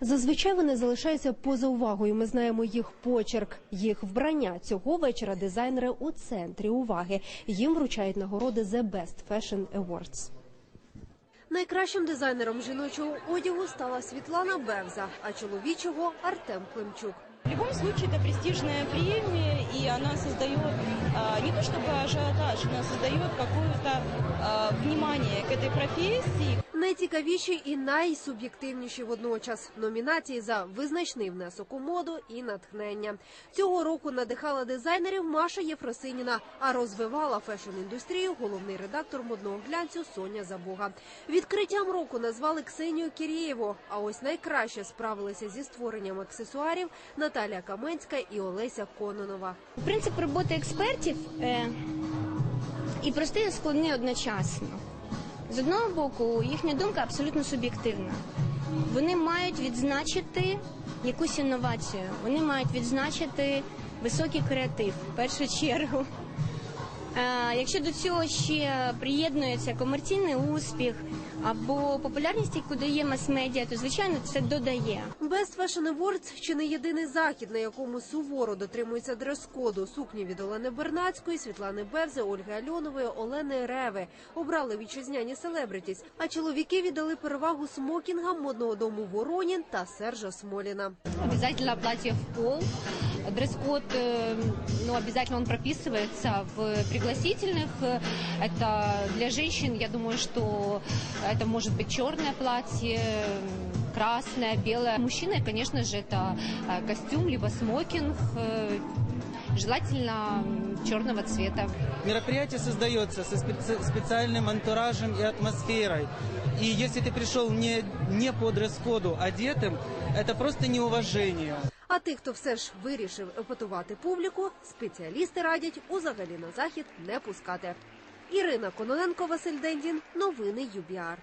Зазвичай вони залишаються поза увагою. Ми знаємо їх почерк, їх вбрання. Цього вечора дизайнери у центрі уваги. Їм вручають нагороди The Best Fashion Awards. Найкращим дизайнером жіночого одягу стала Світлана Бевза, а чоловічого Артем Климчук. В любом случае это престижная премия, и она создает а, не то чтобы ажиотаж, она создает какое-то а, внимание к этой профессии. Найцікавіші і найсуб'єктивніші водночас номінації за визначний внесок у моду і натхнення. Цього року надихала дизайнерів Маша Єфросиніна, а розвивала фешн-індустрію головний редактор модного глянцю Соня Забога. Відкриттям року назвали Ксенію Кірєєву. А ось найкраще справилися зі створенням аксесуарів Наталія Каменська і Олеся Кононова. Принцип роботи експертів е, і простий, і складний одночасно. З одного боку, їхня думка абсолютно суб'єктивна. Вони мають відзначити якусь інновацію, вони мають відзначити високий креатив в першу чергу. Е, якщо до цього ще приєднується комерційний успіх або популярність, яку дає мас-медіа, то звичайно це додає. Best Fashion Awards – чи не єдиний захід, на якому суворо дотримується дрес-коду. Сукні від Олени Бернацької, Світлани Бевзи, Ольги Альонової, Олени Реви. Обрали вітчизняні селебритіс. А чоловіки віддали перевагу смокінгам модного дому Воронін та Сержа Смоліна. Обязательно платье в пол. Дресс-код, э, ну, обязательно он прописывается в пригласительных. Э, Это для женщин, я думаю, что это может быть черное платье, м, красное, белое. Мужчины, конечно же, это э, костюм, либо смокинг, э, желательно м, черного цвета. Мероприятие создается со специ- специальным антуражем и атмосферой. И если ты пришел не, не по дресс-коду одетым, это просто неуважение. А тих, хто все ж вирішив епатувати публіку, спеціалісти радять узагалі на захід не пускати. Ірина Кононенко, Василь Дендін. Новини ЮБІАР.